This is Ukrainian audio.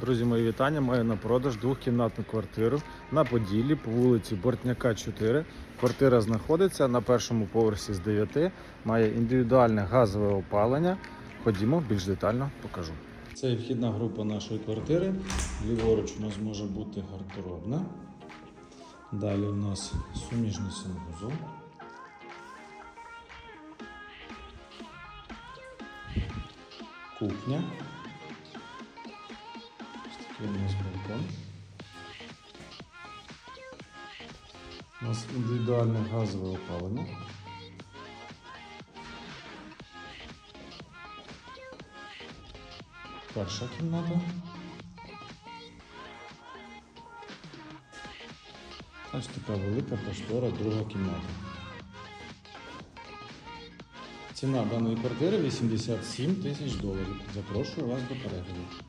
Друзі, мої вітання. Маю на продаж двохкімнатну квартиру на Поділлі по вулиці Бортняка 4. Квартира знаходиться на першому поверсі з 9, має індивідуальне газове опалення. Ходімо, більш детально покажу. Це вхідна група нашої квартири. Ліворуч у нас може бути гардеробна. Далі у нас суміжний санвузол. Кухня. Такий у нас балкон. У нас індивідуальне газове опалення. Перша кімната. Ось така велика простора друга кімната. Ціна даної квартири 87 тисяч доларів. Запрошую вас до перегляду.